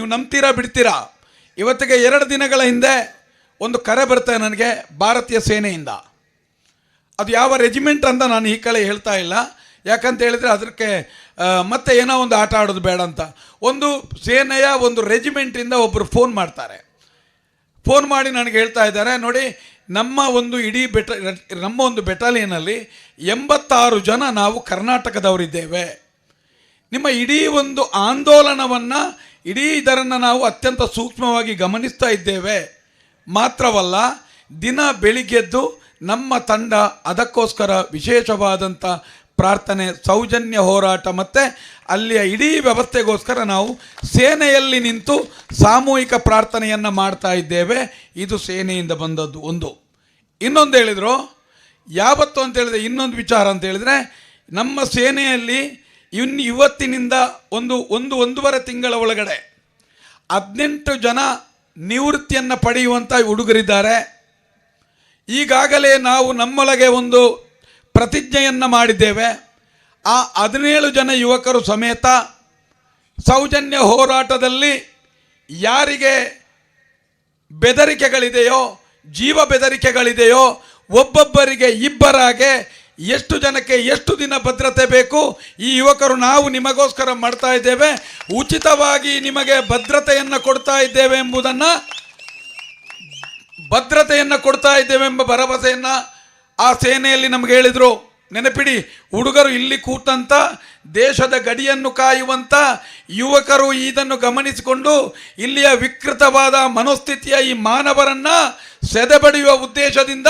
ನೀವು ನಂಬ್ತೀರಾ ಬಿಡ್ತೀರಾ? ಇವತ್ತಿಗೆ ಎರಡು ದಿನಗಳ ಹಿಂದೆ ಒಂದು ಕರೆ ಬರ್ತದೆ ನನಗೆ ಭಾರತೀಯ ಸೇನೆಯಿಂದ. ಅದು ಯಾವ ರೆಜಿಮೆಂಟ್ ಅಂತ ನಾನು ಈ ಕಡೆ ಹೇಳ್ತಾ ಇಲ್ಲ. ಯಾಕಂತ ಹೇಳಿದರೆ ಅದಕ್ಕೆ ಮತ್ತೆ ಏನೋ ಒಂದು ಆಟ ಆಡೋದು ಬೇಡ ಅಂತ. ಒಂದು ಸೇನೆಯ ಒಂದು ರೆಜಿಮೆಂಟಿಂದ ಒಬ್ಬರು ಫೋನ್ ಮಾಡ್ತಾರೆ. ಫೋನ್ ಮಾಡಿ ನನಗೆ ಹೇಳ್ತಾ ಇದ್ದಾರೆ, ನೋಡಿ, ನಮ್ಮ ಒಂದು ಇಡೀ ಬೆಟ ನಮ್ಮ ಒಂದು ಬೆಟಾಲಿಯನಲ್ಲಿ ಎಂಬತ್ತಾರು ಜನ ನಾವು ಕರ್ನಾಟಕದವರಿದ್ದೇವೆ. ನಿಮ್ಮ ಇಡೀ ಒಂದು ಆಂದೋಲನವನ್ನು ಇಡೀ ಇದರನ್ನು ನಾವು ಅತ್ಯಂತ ಸೂಕ್ಷ್ಮವಾಗಿ ಗಮನಿಸ್ತಾ ಇದ್ದೇವೆ. ಮಾತ್ರವಲ್ಲ, ದಿನ ಬೆಳಿಗ್ಗೆದ್ದು ನಮ್ಮ ತಂಡ ಅದಕ್ಕೋಸ್ಕರ ವಿಶೇಷವಾದಂಥ ಪ್ರಾರ್ಥನೆ, ಸೌಜನ್ಯ ಹೋರಾಟ ಮತ್ತು ಅಲ್ಲಿಯ ಇಡೀ ವ್ಯವಸ್ಥೆಗೋಸ್ಕರ ನಾವು ಸೇನೆಯಲ್ಲಿ ನಿಂತು ಸಾಮೂಹಿಕ ಪ್ರಾರ್ಥನೆಯನ್ನು ಮಾಡ್ತಾ ಇದ್ದೇವೆ. ಇದು ಸೇನೆಯಿಂದ ಬಂದದ್ದು ಒಂದು. ಇನ್ನೊಂದು ಹೇಳಿದರು, ಯಾವತ್ತು ಅಂತ ಹೇಳಿದ್ರೆ ಇನ್ನೊಂದು ವಿಚಾರ ಅಂತ ಹೇಳಿದ್ರೆ, ನಮ್ಮ ಸೇನೆಯಲ್ಲಿ ಇನ್ನು ಇವತ್ತಿನಿಂದ ಒಂದು ಒಂದು, ಒಂದೂವರೆ ತಿಂಗಳ ಒಳಗಡೆ ಹದಿನೆಂಟು ಜನ ನಿವೃತ್ತಿಯನ್ನು ಪಡೆಯುವಂಥ ಹುಡುಗರಿದ್ದಾರೆ. ಈಗಾಗಲೇ ನಾವು ನಮ್ಮೊಳಗೆ ಒಂದು ಪ್ರತಿಜ್ಞೆಯನ್ನು ಮಾಡಿದ್ದೇವೆ. ಆ ಹದಿನೇಳು ಜನ ಯುವಕರು ಸಮೇತ ಸೌಜನ್ಯ ಹೋರಾಟದಲ್ಲಿ ಯಾರಿಗೆ ಬೆದರಿಕೆಗಳಿದೆಯೋ, ಜೀವ ಬೆದರಿಕೆಗಳಿದೆಯೋ, ಒಬ್ಬೊಬ್ಬರಿಗೆ ಇಬ್ಬರಾಗೆ ಎಷ್ಟು ಜನಕ್ಕೆ ಎಷ್ಟು ದಿನ ಭದ್ರತೆ ಬೇಕು? ಈ ಯುವಕರು ನಾವು ನಿಮಗೋಸ್ಕರ ಮಾಡ್ತಾ ಇದ್ದೇವೆ. ಉಚಿತವಾಗಿ ನಿಮಗೆ ಭದ್ರತೆಯನ್ನು ಕೊಡ್ತಾ ಇದ್ದೇವೆ ಎಂಬುದನ್ನು, ಭದ್ರತೆಯನ್ನು ಕೊಡ್ತಾ ಇದ್ದೇವೆ ಎಂಬ ಭರವಸೆಯನ್ನು ಆ ಸೇನೆಯಲ್ಲಿ ನಮಗೆ ಹೇಳಿದರು. ನೆನಪಿಡಿ, ಹುಡುಗರು ಇಲ್ಲಿ ಕೂತಂತ, ದೇಶದ ಗಡಿಯನ್ನು ಕಾಯುವಂಥ ಯುವಕರು ಇದನ್ನು ಗಮನಿಸಿಕೊಂಡು ಇಲ್ಲಿಯ ವಿಕೃತವಾದ ಮನೋಸ್ಥಿತಿಯ ಈ ಮಾನವರನ್ನ ಸೆದೆಬಡಿಯುವ ಉದ್ದೇಶದಿಂದ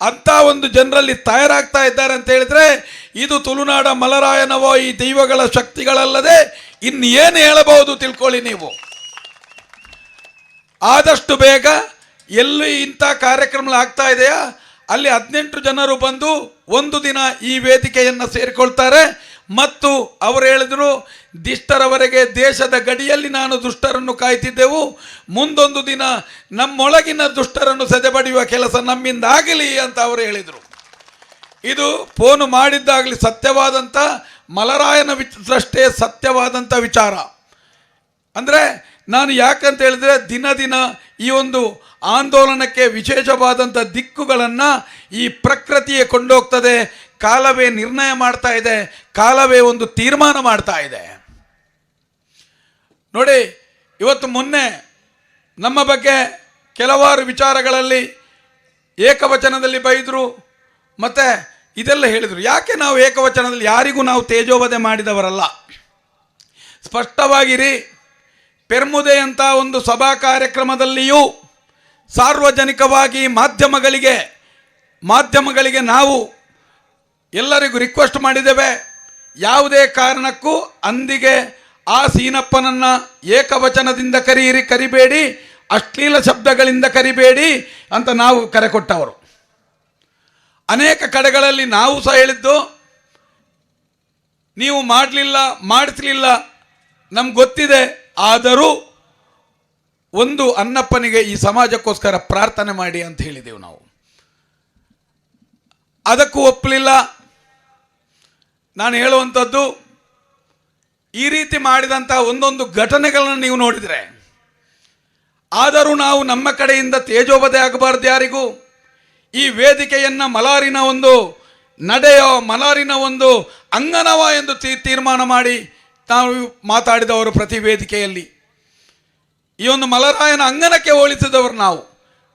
ಅಂಥ ಒಂದು ಜನರಲ್ಲಿ ತಯಾರಾಗ್ತಾ ಇದ್ದಾರೆ ಅಂತ ಹೇಳಿದ್ರೆ, ಇದು ತುಳುನಾಡ ಮಲರಾಯನವೋ ಈ ದೈವಗಳ ಶಕ್ತಿಗಳಲ್ಲದೆ ಇನ್ನೇನು ಹೇಳಬಹುದು ತಿಳ್ಕೊಳ್ಳಿ ನೀವು. ಆದಷ್ಟು ಬೇಗ ಎಲ್ಲಿ ಇಂಥ ಕಾರ್ಯಕ್ರಮಗಳು ಆಗ್ತಾ ಇದೆಯಾ? ಅಲ್ಲಿ ಹದಿನೆಂಟು ಜನರು ಬಂದು ಒಂದು ದಿನ ಈ ವೇದಿಕೆಯನ್ನು ಸೇರಿಕೊಳ್ತಾರೆ. ಮತ್ತು ಅವರು ಹೇಳಿದರು, ದಿಷ್ಟರವರೆಗೆ ದೇಶದ ಗಡಿಯಲ್ಲಿ ನಾನು ದುಷ್ಟರನ್ನು ಕಾಯ್ತಿದ್ದೆವು. ಮುಂದೊಂದು ದಿನ ನಮ್ಮೊಳಗಿನ ದುಷ್ಟರನ್ನು ಸದೆಬಡಿಯುವ ಕೆಲಸ ನಮ್ಮಿಂದ ಆಗಲಿ ಅಂತ ಅವರು ಹೇಳಿದರು. ಇದು ಫೋನು ಮಾಡಿದ್ದಾಗಲಿ ಸತ್ಯವಾದಂಥ ಮಲರಾಯನ ವಿಚ್ ಸತ್ಯವಾದಂಥ ವಿಚಾರ. ಅಂದರೆ ನಾನು ಯಾಕಂತ ಹೇಳಿದ್ರೆ ದಿನ ದಿನ ಈ ಒಂದು ಆಂದೋಲನಕ್ಕೆ ವಿಶೇಷವಾದಂಥ ದಿಕ್ಕುಗಳನ್ನು ಈ ಪ್ರಕೃತಿಯೇ ಕೊಂಡೋಗ್ತದೆ, ಕಾಲವೇ ನಿರ್ಣಯ ಮಾಡ್ತಾ ಇದೆ, ಕಾಲವೇ ಒಂದು ತೀರ್ಮಾನ ಮಾಡ್ತಾ ಇದೆ. ನೋಡಿ, ಇವತ್ತು ಮೊನ್ನೆ ನಮ್ಮ ಬಗ್ಗೆ ಕೆಲವಾರು ವಿಚಾರಗಳಲ್ಲಿ ಏಕವಚನದಲ್ಲಿ ಬೈದರು, ಮತ್ತು ಇದೆಲ್ಲ ಹೇಳಿದರು. ಯಾಕೆ ನಾವು ಏಕವಚನದಲ್ಲಿ ಯಾರಿಗೂ ನಾವು ತೇಜೋವಧೆ ಮಾಡಿದವರಲ್ಲ? ಸ್ಪಷ್ಟವಾಗಿರಿ. ಪೆರ್ಮುದೆ ಅಂತ ಒಂದು ಸಭಾ ಕಾರ್ಯಕ್ರಮದಲ್ಲಿಯೂ ಸಾರ್ವಜನಿಕವಾಗಿ ಮಾಧ್ಯಮಗಳಿಗೆ ಮಾಧ್ಯಮಗಳಿಗೆ ನಾವು ಎಲ್ಲರಿಗೂ ರಿಕ್ವೆಸ್ಟ್ ಮಾಡಿದ್ದೇವೆ. ಯಾವುದೇ ಕಾರಣಕ್ಕೂ ಅಂದಿಗೆ ಆ ಸೀನಪ್ಪನನ್ನು ಏಕವಚನದಿಂದ ಕರೀರಿ, ಕರಿಬೇಡಿ, ಅಶ್ಲೀಲ ಶಬ್ದಗಳಿಂದ ಕರಿಬೇಡಿ ಅಂತ ನಾವು ಕರೆ ಕೊಟ್ಟವರು. ಅನೇಕ ಕಡೆಗಳಲ್ಲಿ ನಾವು ಸಹ ಹೇಳಿದ್ದು, ನೀವು ಮಾಡಲಿಲ್ಲ, ಮಾಡಿಸ್ಲಿಲ್ಲ, ನಮ್ಗೆ ಗೊತ್ತಿದೆ ಆದರೂ ಒಂದು ಅನ್ನಪ್ಪನಿಗೆ ಈ ಸಮಾಜಕ್ಕೋಸ್ಕರ ಪ್ರಾರ್ಥನೆ ಮಾಡಿ ಅಂತ ಹೇಳಿದೆವು ನಾವು. ಅದಕ್ಕೂ ಒಪ್ಪಲಿಲ್ಲ. ನಾನು ಹೇಳುವಂಥದ್ದು, ಈ ರೀತಿ ಮಾಡಿದಂಥ ಒಂದೊಂದು ಘಟನೆಗಳನ್ನು ನೀವು ನೋಡಿದರೆ, ಆದರೂ ನಾವು ನಮ್ಮ ಕಡೆಯಿಂದ ತೇಜೋಬದೆ ಆಗಬಾರ್ದು ಯಾರಿಗೂ. ಈ ವೇದಿಕೆಯನ್ನು ಮಲಾರಿನ ಒಂದು ನಡೆಯೋ ಮಲಾರಿನ ಒಂದು ಅಂಗನವ ಎಂದು ತೀರ್ಮಾನ ಮಾಡಿ ನಾವು ಮಾತಾಡಿದವರು ಪ್ರತಿ ವೇದಿಕೆಯಲ್ಲಿ. ಈ ಒಂದು ಮಲರಾಯನ ಅಂಗನಕ್ಕೆ ಹೋಲಿಸಿದವರು ನಾವು.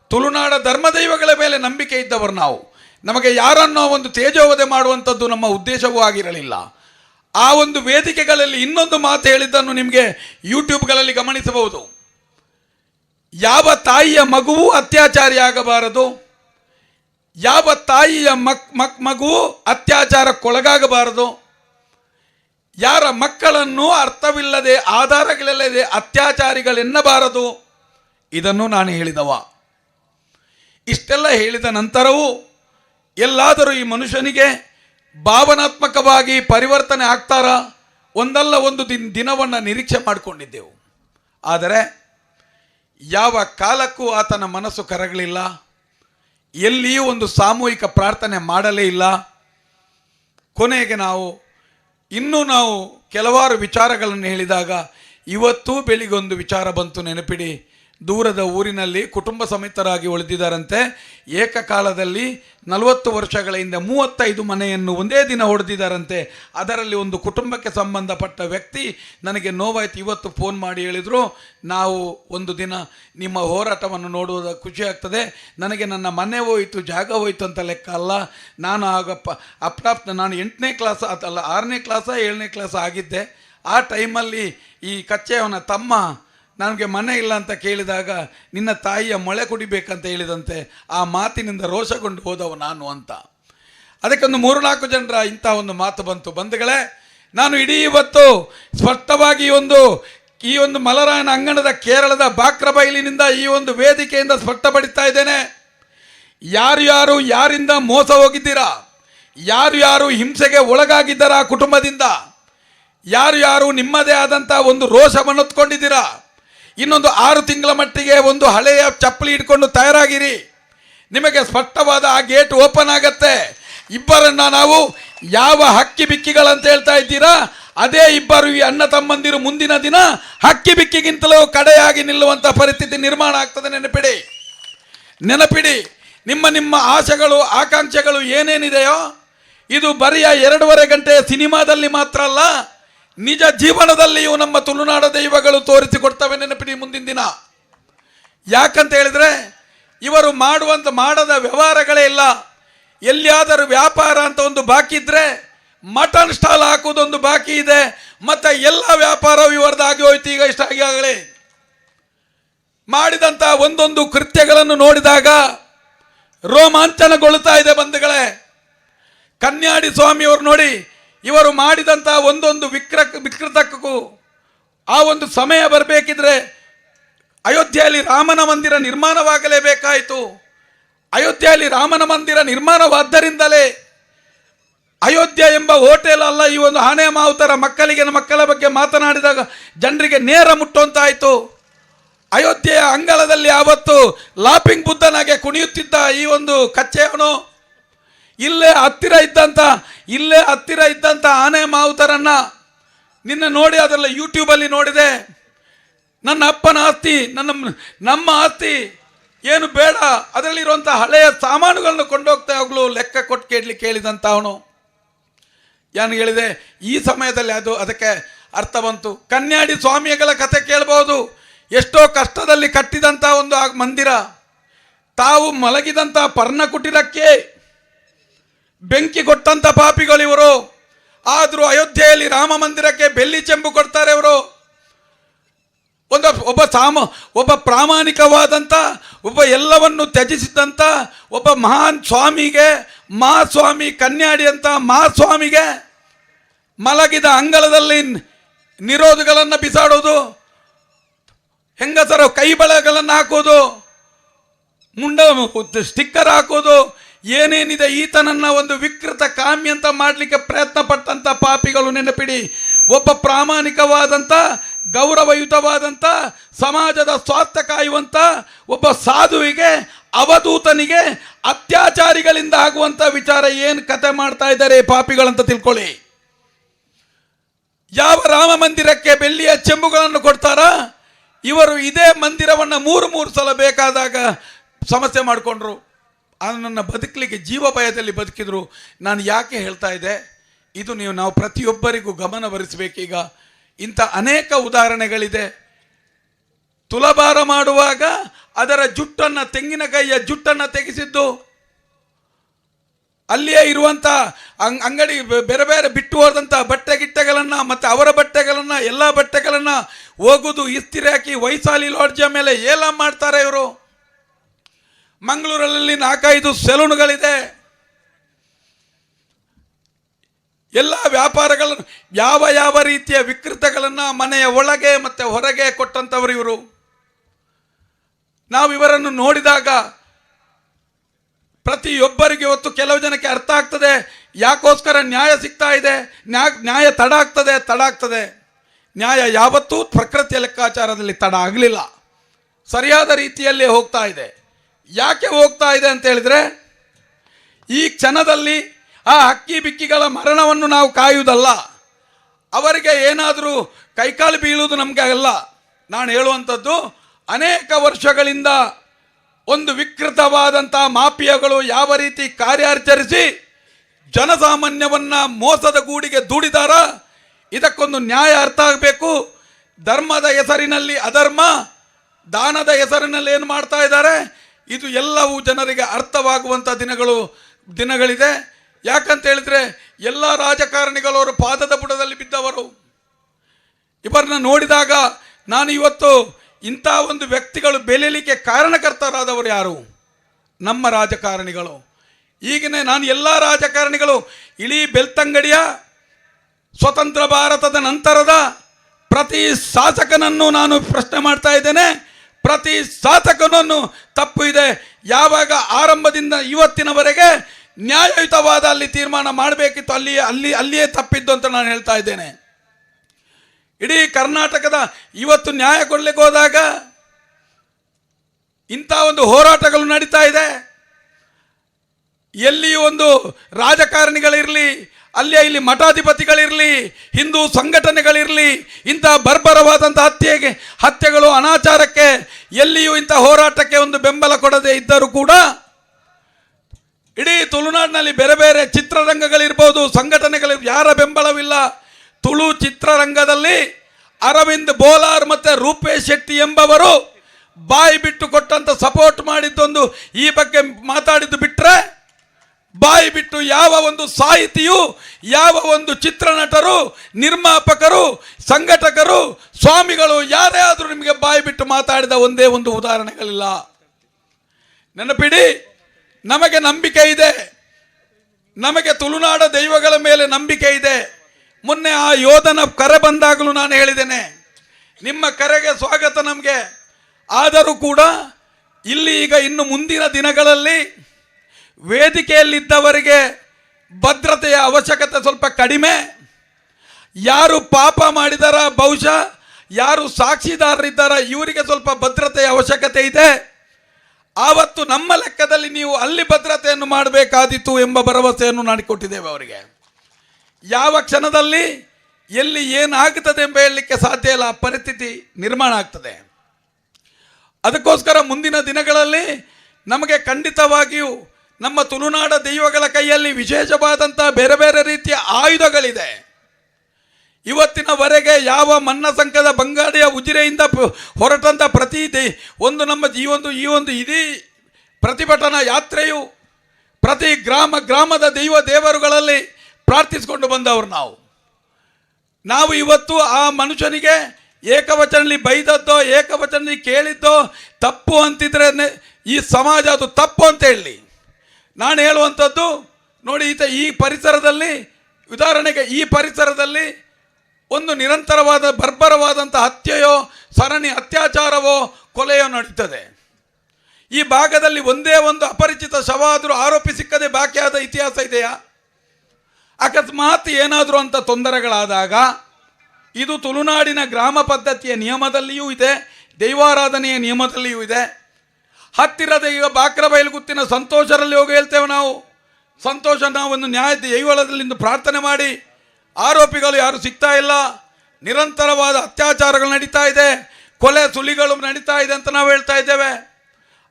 ತುಳುನಾಡ ಧರ್ಮದೈವಗಳ ಮೇಲೆ ನಂಬಿಕೆ ಇದ್ದವರು ನಾವು. ನಮಗೆ ಯಾರನ್ನೋ ಒಂದು ತೇಜೋವಧೆ ಮಾಡುವಂಥದ್ದು ನಮ್ಮ ಉದ್ದೇಶವೂ ಆಗಿರಲಿಲ್ಲ. ಆ ಒಂದು ವೇದಿಕೆಗಳಲ್ಲಿ ಇನ್ನೊಂದು ಮಾತು ಹೇಳಿದ್ದನ್ನು ನಿಮಗೆ ಯೂಟ್ಯೂಬ್ಗಳಲ್ಲಿ ಗಮನಿಸಬಹುದು. ಯಾವ ತಾಯಿಯ ಮಗುವು ಅತ್ಯಾಚಾರಿ ಆಗಬಾರದು. ಯಾವ ತಾಯಿಯ ಮಕ್ ಮಕ್ ಮಗುವು ಅತ್ಯಾಚಾರಕ್ಕೊಳಗಾಗಬಾರದು. ಯಾರ ಮಕ್ಕಳನ್ನು ಅರ್ಥವಿಲ್ಲದೆ, ಆಧಾರಗಳಿಲ್ಲದೆ ಅತ್ಯಾಚಾರಿಗಳೆನ್ನಬಾರದು? ಇದನ್ನು ನಾನು ಹೇಳಿದವ. ಇಷ್ಟೆಲ್ಲ ಹೇಳಿದ ನಂತರವೂ ಎಲ್ಲಾದರೂ ಈ ಮನುಷ್ಯನಿಗೆ ಭಾವನಾತ್ಮಕವಾಗಿ ಪರಿವರ್ತನೆ ಆಗ್ತಾರ? ಒಂದಲ್ಲ ಒಂದು ದಿನ, ದಿನವನ್ನು ನಿರೀಕ್ಷೆ ಮಾಡಿಕೊಂಡಿದ್ದೆವು. ಆದರೆ ಯಾವ ಕಾಲಕ್ಕೂ ಆತನ ಮನಸ್ಸು ಕರಗಲಿಲ್ಲ. ಎಲ್ಲಿಯೂ ಒಂದು ಸಾಮೂಹಿಕ ಪ್ರಾರ್ಥನೆ ಮಾಡಲೇ ಇಲ್ಲ. ಕೊನೆಗೆ ನಾವು ಇನ್ನೂ ನಾವು ಕೆಲವಾರು ವಿಚಾರಗಳನ್ನು ಹೇಳಿದಾಗ ಇವತ್ತೂ ಬೆಳಿಗ್ಗೆ ಒಂದು ವಿಚಾರ ಬಂತು ನೆನಪಿಡಿ. ದೂರದ ಊರಿನಲ್ಲಿ ಕುಟುಂಬ ಸಮೇತರಾಗಿ ಉಳಿದಿದ್ದಾರಂತೆ. ಏಕಕಾಲದಲ್ಲಿ ನಲವತ್ತು ವರ್ಷಗಳ ಹಿಂದೆ ಮೂವತ್ತೈದು ಮನೆಯನ್ನು ಒಂದೇ ದಿನ ಹೊಡೆದಿದ್ದಾರಂತೆ ಅದರಲ್ಲಿ ಒಂದು ಕುಟುಂಬಕ್ಕೆ ಸಂಬಂಧಪಟ್ಟ ವ್ಯಕ್ತಿ ನನಗೆ ನೋವಾಯ್ತು, ಇವತ್ತು ಫೋನ್ ಮಾಡಿ ಹೇಳಿದರು, ನಾವು ಒಂದು ದಿನ ನಿಮ್ಮ ಹೋರಾಟವನ್ನು ನೋಡುವುದು ಖುಷಿ ಆಗ್ತದೆ. ನನಗೆ ನನ್ನ ಮನೆ ಹೋಯಿತು, ಜಾಗ ಹೋಯಿತು ಅಂತ ಲೆಕ್ಕ ಅಲ್ಲ. ನಾನು ಆಗ ಪ, ಅಪ್ರಾಪ್ತ, ನಾನು ಎಂಟನೇ ಕ್ಲಾಸ್ ಅಲ್ಲ, ಆರನೇ ಕ್ಲಾಸ, ಏಳನೇ ಕ್ಲಾಸ್ ಆಗಿದ್ದೆ. ಆ ಟೈಮಲ್ಲಿ ಈ ಕಚ್ಚೆಯವನ ತಮ್ಮ ನನಗೆ ಮನೆ ಇಲ್ಲ ಅಂತ ಕೇಳಿದಾಗ ನಿನ್ನ ತಾಯಿಯ ಮೊಳೆ ಕುಡಿಬೇಕಂತ ಹೇಳಿದಂತೆ ಆ ಮಾತಿನಿಂದ ರೋಷಗೊಂಡು ಹೋದವು ನಾನು ಅಂತ. ಅದಕ್ಕೊಂದು ಮೂರು ನಾಲ್ಕು ಜನರ ಇಂಥ ಒಂದು ಮಾತು ಬಂತು. ಬಂಧುಗಳೇ, ನಾನು ಇಡೀ ಇವತ್ತು ಸ್ಪಷ್ಟವಾಗಿ ಒಂದು, ಈ ಒಂದು ಮಲರಾಯನ ಅಂಗಣದ ಕೇರಳದ ಬಾಕ್ರಬೈಲಿನಿಂದ ಈ ಒಂದು ವೇದಿಕೆಯಿಂದ ಸ್ಪಷ್ಟಪಡಿಸ್ತಾ ಇದ್ದೇನೆ. ಯಾರು ಯಾರು ಯಾರಿಂದ ಮೋಸ ಹೋಗಿದ್ದೀರಾ? ಯಾರು ಯಾರು ಹಿಂಸೆಗೆ ಒಳಗಾಗಿದ್ದಾರಾ ಕುಟುಂಬದಿಂದ? ಯಾರು ಯಾರು ನಿಮ್ಮದೇ ಆದಂಥ ಒಂದು ರೋಷವನ್ನು ಹೊತ್ಕೊಂಡಿದ್ದೀರಾ ಇನ್ನೊಂದು ಆರು ತಿಂಗಳ ಮಟ್ಟಿಗೆ ಒಂದು ಹಳೆಯ ಚಪ್ಪಲಿ ಇಟ್ಕೊಂಡು ತಯಾರಾಗಿರಿ. ನಿಮಗೆ ಸ್ಪಷ್ಟವಾದ ಆ ಗೇಟ್ ಓಪನ್ ಆಗತ್ತೆ. ಇಬ್ಬರನ್ನ ನಾವು ಯಾವ ಹಕ್ಕಿ ಬಿಕ್ಕಿಗಳಂತ ಹೇಳ್ತಾ ಇದ್ದೀರಾ? ಅದೇ ಇಬ್ಬರು ಈ ಅಣ್ಣ ತಮ್ಮಂದಿರು ಮುಂದಿನ ದಿನ ಹಕ್ಕಿ ಬಿಕ್ಕಿಗಿಂತಲೂ ಕಡೆಯಾಗಿ ನಿಲ್ಲುವಂಥ ಪರಿಸ್ಥಿತಿ ನಿರ್ಮಾಣ ಆಗ್ತದೆ. ನೆನಪಿಡಿ. ನೆನಪಿಡಿ, ನಿಮ್ಮ ನಿಮ್ಮ ಆಶೆಗಳು ಆಕಾಂಕ್ಷೆಗಳು ಏನೇನಿದೆಯೋ? ಇದು ಬರಿಯ ಎರಡೂವರೆ ಗಂಟೆಯ ಸಿನಿಮಾದಲ್ಲಿ ಮಾತ್ರ ಅಲ್ಲ ನಿಜ ಜೀವನದಲ್ಲಿಯೂ ನಮ್ಮ ತುಳುನಾಡ ದೈವಗಳು ತೋರಿಸಿಕೊಡ್ತವೆ ನೆನಪಿಡಿ ಮುಂದಿನ ದಿನ. ಯಾಕಂತ ಹೇಳಿದ್ರೆ, ಇವರು ಮಾಡುವಂತ, ಮಾಡದ ವ್ಯವಹಾರಗಳೇ ಇಲ್ಲ. ಎಲ್ಲಿಯಾದರೂ ವ್ಯಾಪಾರ ಅಂತ ಒಂದು ಬಾಕಿ ಇದ್ರೆ, ಮಟನ್ ಸ್ಟಾಲ್ ಹಾಕುವುದೊಂದು ಬಾಕಿ ಇದೆ. ಮತ್ತೆ ಎಲ್ಲ ವ್ಯಾಪಾರ ಇವರದಾಗಿ ಹೋಯ್ತು, ಈಗ ಇಷ್ಟ ಆಗಲೇ. ಮಾಡಿದಂತ ಒಂದೊಂದು ಕೃತ್ಯಗಳನ್ನು ನೋಡಿದಾಗ ರೋಮಾಂಚನಗೊಳ್ಳುತ್ತಾ ಇದೆ ಬಂಧುಗಳೇ. ಕನ್ಯಾಡಿ ಸ್ವಾಮಿಯವರು ನೋಡಿ ಇವರು ಮಾಡಿದಂತಹ ಒಂದೊಂದು ವಿಕ್ರ, ವಿಕೃತಕ್ಕೂ ಆ ಒಂದು ಸಮಯ ಬರಬೇಕಿದ್ರೆ ಅಯೋಧ್ಯೆಯಲ್ಲಿ ರಾಮನ ಮಂದಿರ ನಿರ್ಮಾಣವಾಗಲೇಬೇಕಾಯಿತು. ಅಯೋಧ್ಯೆಯಲ್ಲಿ ರಾಮನ ಮಂದಿರ ನಿರ್ಮಾಣವಾದ್ದರಿಂದಲೇ ಅಯೋಧ್ಯೆ ಎಂಬ ಹೋಟೆಲ್ ಅಲ್ಲ, ಈ ಒಂದು ಆನೆ ಮಾವುತರ ಮಕ್ಕಳಿಗೆ, ಮಕ್ಕಳ ಬಗ್ಗೆ ಮಾತನಾಡಿದಾಗ ಜನರಿಗೆ ನೇರ ಮುಟ್ಟುವಂತಾಯಿತು ಅಯೋಧ್ಯೆಯ ಅಂಗಳದಲ್ಲಿ ಆವತ್ತು ಲಾಪಿಂಗ್ ಬುದ್ಧನಾಗೆ ಕುಣಿಯುತ್ತಿದ್ದ ಈ ಒಂದು ಕಚ್ಚೆಯವನು ಇಲ್ಲೇ ಹತ್ತಿರ ಇದ್ದಂಥ ಇಲ್ಲೇ ಹತ್ತಿರ ಇದ್ದಂಥ ಆನೆ ಮಾವುತರನ್ನ ನಿನ್ನ ನೋಡಿ ಅದರಲ್ಲಿ ಯೂಟ್ಯೂಬಲ್ಲಿ ನೋಡಿದೆ. ನನ್ನ ಅಪ್ಪನ ಆಸ್ತಿ, ನನ್ನ ನಮ್ಮ ಆಸ್ತಿ, ಏನು ಬೇಡ ಅದರಲ್ಲಿರುವಂಥ ಹಳೆಯ ಸಾಮಾನುಗಳನ್ನು ಕೊಂಡೋಗ್ತಾ ಹೋಗ್ಲು ಲೆಕ್ಕ ಕೊಟ್ಟು ಕೇಳಲಿ ಕೇಳಿದಂಥ ಅವನು. ಏನು ಹೇಳಿದೆ, ಈ ಸಮಯದಲ್ಲಿ ಅದು ಅದಕ್ಕೆ ಅರ್ಥ ಬಂತು. ಕನ್ಯಾಡಿ ಸ್ವಾಮಿಗಳ ಕತೆ ಕೇಳಬಹುದು ಎಷ್ಟೋ ಕಷ್ಟದಲ್ಲಿ ಕಟ್ಟಿದಂಥ ಒಂದು ಆ ಮಂದಿರ. ತಾವು ಮಲಗಿದಂಥ ಪರ್ಣ ಕುಟಿರಕ್ಕೆ ಬೆಂಕಿ ಕೊಟ್ಟಂತ ಪಾಪಿಗಳು ಇವರು. ಆದರೂ ಅಯೋಧ್ಯೆಯಲ್ಲಿ ರಾಮ ಮಂದಿರಕ್ಕೆ ಬೆಳ್ಳಿ ಚೆಂಬು ಕೊಡ್ತಾರೆ ಇವರು. ಒಂದು ಒಬ್ಬ ಸಾಮ, ಒಬ್ಬ ಪ್ರಾಮಾಣಿಕವಾದಂಥ ಒಬ್ಬ ಎಲ್ಲವನ್ನು ತ್ಯಜಿಸಿದಂಥ ಒಬ್ಬ ಮಹಾನ್ ಸ್ವಾಮಿಗೆ ಮಹಾಸ್ವಾಮಿ ಕನ್ಯಾಡಿ ಅಂತ ಮಹಾಸ್ವಾಮಿಗೆ ಮಲಗಿದ ಅಂಗಳದಲ್ಲಿ ನಿರೋಧಗಳನ್ನು ಬಿಸಾಡೋದು, ಹೆಂಗಸರ ಕೈ ಬಳೆಗಳನ್ನು ಹಾಕೋದು, ಮುಂಡ ಸ್ಟಿಕ್ಕರ್ ಹಾಕೋದು ಏನೇನಿದೆ ಈತನನ್ನ ಒಂದು ವಿಕೃತ ಕಾಮ್ಯ ಅಂತ ಮಾಡಲಿಕ್ಕೆ ಪ್ರಯತ್ನ ಪಟ್ಟಂತ ಪಾಪಿಗಳು ನೆನಪಿಡಿ. ಒಬ್ಬ ಪ್ರಾಮಾಣಿಕವಾದಂಥ ಗೌರವಯುತವಾದಂಥ ಸಮಾಜದ ಸ್ವಾರ್ಥ ಕಾಯುವಂಥ ಒಬ್ಬ ಸಾಧುವಿಗೆ, ಅವಧೂತನಿಗೆ, ಅತ್ಯಾಚಾರಿಗಳಿಂದ ಆಗುವಂಥ ವಿಚಾರ ಏನು ಕತೆ ಮಾಡ್ತಾ ಇದ್ದಾರೆ ಪಾಪಿಗಳಂತ ತಿಳ್ಕೊಳ್ಳಿ. ಯಾವ ರಾಮ ಮಂದಿರಕ್ಕೆ ಬೆಳ್ಳಿಯ ಚೆಂಬುಗಳನ್ನು ಕೊಡ್ತಾರಾ? ಇವರು ಇದೇ ಮಂದಿರವನ್ನು ಮೂರು ಮೂರು ಸಲ ಬೇಕಾದಾಗ ಸಮಸ್ಯೆ ಮಾಡಿಕೊಂಡ್ರು. ನನ್ನ ಬದುಕಲಿಕ್ಕೆ ಜೀವ ಭಯದಲ್ಲಿ ಬದುಕಿದ್ರು. ನಾನು ಯಾಕೆ ಹೇಳ್ತಾ ಇದ್ದೆ? ಇದು ನೀವು ನಾವು ಪ್ರತಿಯೊಬ್ಬರಿಗೂ ಗಮನ ಹರಿಸಬೇಕೀಗ ಇಂಥ ಅನೇಕ ಉದಾಹರಣೆಗಳಿದೆ. ತುಲಭಾರ ಮಾಡುವಾಗ ಅದರ ಜುಟ್ಟನ್ನು ತೆಂಗಿನಕಾಯಿಯ ಜುಟ್ಟನ್ನು ತೆಗೆಸಿದ್ದು. ಅಲ್ಲಿಯೇ ಇರುವಂಥ ಅಂಗ್ ಅಂಗಡಿ ಬೇರೆ ಬೇರೆ ಬಿಟ್ಟು ಹೋದಂಥ ಬಟ್ಟೆ ಗಿಟ್ಟೆಗಳನ್ನು ಮತ್ತು ಅವರ ಬಟ್ಟೆಗಳನ್ನು ಎಲ್ಲ ಬಟ್ಟೆಗಳನ್ನು ಹೋಗುದು ಇಸ್ತಿರಿ ಹಾಕಿ ಲಾಡ್ಜಿಯ ಮೇಲೆ ಏಲ ಮಾಡ್ತಾರೆ ಇವರು. ಮಂಗಳೂರಲ್ಲಿ ನಾಲ್ಕೈದು ಸೆಲೂನ್ಗಳಿದೆ. ಎಲ್ಲ ವ್ಯಾಪಾರಗಳನ್ನು ಯಾವ ಯಾವ ರೀತಿಯ ವಿಕೃತಗಳನ್ನು ಮನೆಯ ಒಳಗೆ ಮತ್ತು ಹೊರಗೆ ಕೊಟ್ಟಂಥವರು ಇವರು. ನಾವು ಇವರನ್ನು ನೋಡಿದಾಗ ಪ್ರತಿಯೊಬ್ಬರಿಗೆ ಇವತ್ತು ಕೆಲವು ಜನಕ್ಕೆ ಅರ್ಥ ಆಗ್ತದೆ, ಯಾಕೋಸ್ಕರ ನ್ಯಾಯ ಸಿಗ್ತಾ ಇದೆ ನ್ಯಾಯ ನ್ಯಾಯ ತಡ ಆಗ್ತದೆ ತಡ ಆಗ್ತದೆ. ನ್ಯಾಯ ಯಾವತ್ತೂ ಪ್ರಕೃತಿಯ ಲೆಕ್ಕಾಚಾರದಲ್ಲಿ ತಡ ಆಗಲಿಲ್ಲ. ಸರಿಯಾದ ರೀತಿಯಲ್ಲಿ ಹೋಗ್ತಾ ಇದೆ. ಯಾಕೆ ಹೋಗ್ತಾ ಇದೆ ಅಂತ ಹೇಳಿದ್ರೆ, ಈ ಕ್ಷಣದಲ್ಲಿ ಆ ಹಕ್ಕಿ ಬಿಕ್ಕಿಗಳ ಮರಣವನ್ನು ನಾವು ಕಾಯುವುದಲ್ಲ. ಅವರಿಗೆ ಏನಾದರೂ ಕೈಕಾಲು ಬೀಳುವುದು ನಮಗೆ ಅಲ್ಲ. ನಾನು ಹೇಳುವಂಥದ್ದು, ಅನೇಕ ವರ್ಷಗಳಿಂದ ಒಂದು ವಿಕೃತವಾದಂಥ ಮಾಫಿಯಾಗಳು ಯಾವ ರೀತಿ ಕಾರ್ಯಾಚರಿಸಿ ಜನಸಾಮಾನ್ಯವನ್ನ ಮೋಸದ ಗೂಡಿಗೆ ದೂಡಿದಾರ, ಇದಕ್ಕೊಂದು ನ್ಯಾಯ ಅರ್ಥ ಆಗಬೇಕು. ಧರ್ಮದ ಹೆಸರಿನಲ್ಲಿ ಅಧರ್ಮ, ದಾನದ ಹೆಸರಿನಲ್ಲಿ ಏನು ಮಾಡ್ತಾ ಇದ್ದಾರೆ? ಇದು ಎಲ್ಲವೂ ಜನರಿಗೆ ಅರ್ಥವಾಗುವಂಥ ದಿನಗಳು, ದಿನಗಳಿದೆ. ಯಾಕಂತ ಹೇಳಿದ್ರೆ, ಎಲ್ಲ ರಾಜಕಾರಣಿಗಳು ಅವರು ಪಾದದ ಬುಡದಲ್ಲಿ ಬಿದ್ದವರು. ಇವರನ್ನ ನೋಡಿದಾಗ ನಾನು ಇವತ್ತು ಇಂಥ ಒಂದು ವ್ಯಕ್ತಿಗಳು ಬೆಲೆಯಲಿಕ್ಕೆ ಕಾರಣಕರ್ತರಾದವರು ಯಾರು? ನಮ್ಮ ರಾಜಕಾರಣಿಗಳು. ಈಗಿನ ನಾನು ಎಲ್ಲ ರಾಜಕಾರಣಿಗಳು, ಇಡೀ ಬೆಳ್ತಂಗಡಿಯ ಸ್ವತಂತ್ರ ಭಾರತದ ನಂತರದ ಪ್ರತಿ ಶಾಸಕನನ್ನು ನಾನು ಪ್ರಶ್ನೆ ಮಾಡ್ತಾ ಇದ್ದೇನೆ. ಪ್ರತಿ ಶಾಸಕನನ್ನು ತಪ್ಪು ಇದೆ. ಯಾವಾಗ ಆರಂಭದಿಂದ ಇವತ್ತಿನವರೆಗೆ ನ್ಯಾಯಯುತವಾದ ಅಲ್ಲಿ ತೀರ್ಮಾನ ಮಾಡಬೇಕಿತ್ತು, ಅಲ್ಲಿಯೇ, ಅಲ್ಲಿ, ಅಲ್ಲಿಯೇ ತಪ್ಪಿದ್ದು ಅಂತ ನಾನು ಹೇಳ್ತಾ ಇದ್ದೇನೆ. ಇಡೀ ಕರ್ನಾಟಕದ ಇವತ್ತು ನ್ಯಾಯ ಕೊಡಲಿಕ್ಕೆ ಹೋದಾಗ ಇಂಥ ಒಂದು ಹೋರಾಟಗಳು ನಡೀತಾ ಇದೆ. ಎಲ್ಲಿಯೂ ಒಂದು ರಾಜಕಾರಣಿಗಳಿರಲಿ ಅಲ್ಲಿಯ ಇಲ್ಲಿ ಮಠಾಧಿಪತಿಗಳಿರಲಿ, ಹಿಂದೂ ಸಂಘಟನೆಗಳಿರಲಿ, ಇಂಥ ಬರ್ಬರವಾದಂಥ ಹತ್ಯೆಗೆ, ಹತ್ಯೆಗಳು ಅನಾಚಾರಕ್ಕೆ, ಎಲ್ಲಿಯೂ ಇಂಥ ಹೋರಾಟಕ್ಕೆ ಒಂದು ಬೆಂಬಲ ಕೊಡದೆ ಇದ್ದರೂ ಕೂಡ ಇಡೀ ತುಳುನಾಡಿನಲ್ಲಿ ಬೇರೆ ಬೇರೆ ಚಿತ್ರರಂಗಗಳಿರ್ಬೋದು, ಸಂಘಟನೆಗಳು, ಯಾರ ಬೆಂಬಲವಿಲ್ಲ. ತುಳು ಚಿತ್ರರಂಗದಲ್ಲಿ ಅರವಿಂದ್ ಬೋಲಾರ್ ಮತ್ತು ರೂಪೇಶ್ ಶೆಟ್ಟಿ ಎಂಬವರು ಬಾಯಿ ಬಿಟ್ಟು ಕೊಟ್ಟಂತ ಸಪೋರ್ಟ್ ಮಾಡಿದ್ದೊಂದು ಈ ಬಗ್ಗೆ ಮಾತಾಡಿದ್ದು ಬಿಟ್ರೆ ಬಾಯಿ ಬಿಟ್ಟು ಯಾವ ಒಂದು ಸಾಹಿತಿಯು, ಯಾವ ಒಂದು ಚಿತ್ರನಟರು, ನಿರ್ಮಾಪಕರು, ಸಂಘಟಕರು, ಸ್ವಾಮಿಗಳು ಯಾರೇ ಆದರೂ ನಿಮಗೆ ಬಾಯಿ ಬಿಟ್ಟು ಮಾತಾಡಿದ ಒಂದೇ ಒಂದು ಉದಾಹರಣೆಗಳಿಲ್ಲ. ನೆನಪಿಡಿ, ನಮಗೆ ನಂಬಿಕೆ ಇದೆ. ನಮಗೆ ತುಳುನಾಡ ದೈವಗಳ ಮೇಲೆ ನಂಬಿಕೆ ಇದೆ. ಮೊನ್ನೆ ಆ ಯೋಧನ ಕರೆ ಬಂದಾಗಲೂ ನಾನು ಹೇಳಿದ್ದೇನೆ. ನಿಮ್ಮ ಕರೆಗೆ ಸ್ವಾಗತ ನಮಗೆ. ಆದರೂ ಕೂಡ ಇಲ್ಲಿ ಈಗ ಇನ್ನು ಮುಂದಿನ ದಿನಗಳಲ್ಲಿ ವೇದಿಕೆಯಲ್ಲಿದ್ದವರಿಗೆ ಭದ್ರತೆಯ ಅವಶ್ಯಕತೆ ಸ್ವಲ್ಪ ಕಡಿಮೆ. ಯಾರು ಪಾಪ ಮಾಡಿದಾರ, ಬಹುಶಃ ಯಾರು ಸಾಕ್ಷಿದಾರರಿದ್ದಾರ, ಇವರಿಗೆ ಸ್ವಲ್ಪ ಭದ್ರತೆಯ ಅವಶ್ಯಕತೆ ಇದೆ. ಆವತ್ತು ನಮ್ಮ ಲೆಕ್ಕದಲ್ಲಿ ನೀವು ಅಲ್ಲಿ ಭದ್ರತೆಯನ್ನು ಮಾಡಬೇಕಾದೀತು ಎಂಬ ಭರವಸೆಯನ್ನು ನಾಡಿಕೊಟ್ಟಿದ್ದೇವೆ ಅವರಿಗೆ. ಯಾವ ಕ್ಷಣದಲ್ಲಿ, ಎಲ್ಲಿ ಏನಾಗುತ್ತದೆ ಎಂಬ ಹೇಳಲಿಕ್ಕೆ ಸಾಧ್ಯ ಇಲ್ಲ, ಪರಿಸ್ಥಿತಿ ನಿರ್ಮಾಣ ಆಗ್ತದೆ. ಅದಕ್ಕೋಸ್ಕರ ಮುಂದಿನ ದಿನಗಳಲ್ಲಿ ನಮಗೆ ಖಂಡಿತವಾಗಿಯೂ ನಮ್ಮ ತುಳುನಾಡ ದೈವಗಳ ಕೈಯಲ್ಲಿ ವಿಶೇಷವಾದಂಥ ಬೇರೆ ಬೇರೆ ರೀತಿಯ ಆಯುಧಗಳಿದೆ. ಇವತ್ತಿನವರೆಗೆ ಯಾವ ಮನ್ನ ಸಂಘದ ಬಂಗಾಳಿಯ ಉಜಿರೆಯಿಂದ ಹೊರಟಂತ ಪ್ರತಿ ಒಂದು ನಮ್ಮ ಈ ಒಂದು ಈ ಒಂದು ಇಡೀ ಪ್ರತಿಭಟನಾ ಯಾತ್ರೆಯು ಪ್ರತಿ ಗ್ರಾಮ ಗ್ರಾಮದ ದೈವ ದೇವರುಗಳಲ್ಲಿ ಪ್ರಾರ್ಥಿಸಿಕೊಂಡು ಬಂದವರು ನಾವು. ನಾವು ಇವತ್ತು ಆ ಮನುಷ್ಯನಿಗೆ ಏಕವಚನಲ್ಲಿ ಬೈದದ್ದೋ ಏಕವಚನಲ್ಲಿ ಕೇಳಿದ್ದೋ ತಪ್ಪು ಅಂತಿದ್ರೆ ಈ ಸಮಾಜ ಅದು ತಪ್ಪು ಅಂತ ಹೇಳಿ. ನಾನು ಹೇಳುವಂಥದ್ದು, ನೋಡಿ ಈತ ಈ ಪರಿಸರದಲ್ಲಿ, ಉದಾಹರಣೆಗೆ ಈ ಪರಿಸರದಲ್ಲಿ ಒಂದು ನಿರಂತರವಾದ ಬರ್ಬರವಾದಂಥ ಹತ್ಯೆಯೋ, ಸರಣಿ ಅತ್ಯಾಚಾರವೋ, ಕೊಲೆಯೋ ನಡೀತದೆ. ಈ ಭಾಗದಲ್ಲಿ ಒಂದೇ ಒಂದು ಅಪರಿಚಿತ ಶವ ಆದರೂ ಆರೋಪಿ ಸಿಕ್ಕದೆ ಬಾಕಿಯಾದ ಇತಿಹಾಸ ಇದೆಯಾ? ಅಕಸ್ಮಾತ್ ಏನಾದರೂ ಅಂತ ತೊಂದರೆಗಳಾದಾಗ, ಇದು ತುಳುನಾಡಿನ ಗ್ರಾಮ ಪದ್ಧತಿಯ ನಿಯಮದಲ್ಲಿಯೂ ಇದೆ, ದೈವಾರಾಧನೆಯ ನಿಯಮದಲ್ಲಿಯೂ ಇದೆ. ಹತ್ತಿರದ ಈಗ ಬಾಕ್ರ ಬಯಲುಗುತ್ತಿನ ಸಂತೋಷರಲ್ಲಿ ಹೋಗಿ ಹೇಳ್ತೇವೆ ನಾವು. ಸಂತೋಷ ನಾವೊಂದು ನ್ಯಾಯ ದೈವಳದಲ್ಲಿಂದು ಪ್ರಾರ್ಥನೆ ಮಾಡಿ. ಆರೋಪಿಗಳು ಯಾರು ಸಿಗ್ತಾ ಇಲ್ಲ. ನಿರಂತರವಾದ ಅತ್ಯಾಚಾರಗಳು ನಡೀತಾ ಇದೆ. ಕೊಲೆ ಸುಲಿಗಳು ನಡೀತಾ ಇದೆ ಅಂತ ನಾವು ಹೇಳ್ತಾ ಇದ್ದೇವೆ.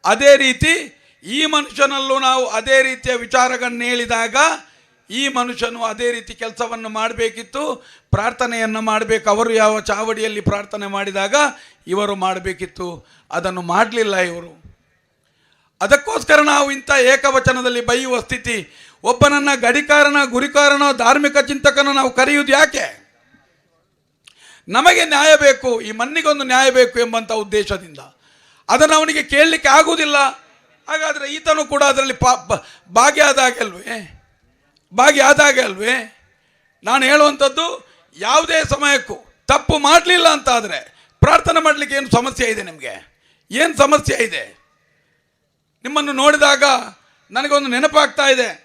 ಅದೇ ರೀತಿ ಈ ಮನುಷ್ಯನಲ್ಲೂ ನಾವು ಅದೇ ರೀತಿಯ ವಿಚಾರಗಳನ್ನು ಹೇಳಿದಾಗ ಈ ಮನುಷ್ಯನು ಅದೇ ರೀತಿ ಕೆಲಸವನ್ನು ಮಾಡಬೇಕಿತ್ತು. ಪ್ರಾರ್ಥನೆಯನ್ನು ಮಾಡಬೇಕು. ಅವರು ಯಾವ ಚಾವಡಿಯಲ್ಲಿ ಪ್ರಾರ್ಥನೆ ಮಾಡಿದಾಗ ಇವರು ಮಾಡಬೇಕಿತ್ತು. ಅದನ್ನು ಮಾಡಲಿಲ್ಲ ಇವರು. ಅದಕ್ಕೋಸ್ಕರ ನಾವು ಇಂಥ ಏಕವಚನದಲ್ಲಿ ಬೈಯುವ ಸ್ಥಿತಿ. ಒಬ್ಬನನ್ನ ಗಡಿಕಾರನ, ಗುರಿಕಾರನ, ಧಾರ್ಮಿಕ ಚಿಂತಕನ ನಾವು ಕರೆಯುವುದು ಯಾಕೆ? ನಮಗೆ ನ್ಯಾಯ ಬೇಕು, ಈ ಮಣ್ಣಿಗೊಂದು ನ್ಯಾಯ ಬೇಕು ಎಂಬಂಥ ಉದ್ದೇಶದಿಂದ. ಅದನ್ನು ಅವನಿಗೆ ಕೇಳಲಿಕ್ಕೆ ಆಗುವುದಿಲ್ಲ. ಹಾಗಾದರೆ ಈತನು ಕೂಡ ಅದರಲ್ಲಿ ಪಾ ಭಾಗ್ಯ ಭಾಗಿಯಾದಾಗೆ ಅಲ್ವೇ ಭಾಗಿಯಾದಾಗೆ ಅಲ್ವೇ ನಾನು ಹೇಳುವಂಥದ್ದು ಯಾವುದೇ ಸಮಯಕ್ಕೂ. ತಪ್ಪು ಮಾಡಲಿಲ್ಲ ಅಂತಾದರೆ ಪ್ರಾರ್ಥನೆ ಮಾಡಲಿಕ್ಕೆ ಏನು ಸಮಸ್ಯೆ ಇದೆ ನಿಮಗೆ? ಏನು ಸಮಸ್ಯೆ ಇದೆ? ನಿಮ್ಮನ್ನು ನೋಡಿದಾಗ ನನಗೊಂದು ನೆನಪಾಗ್ತಾ ಇದೆ.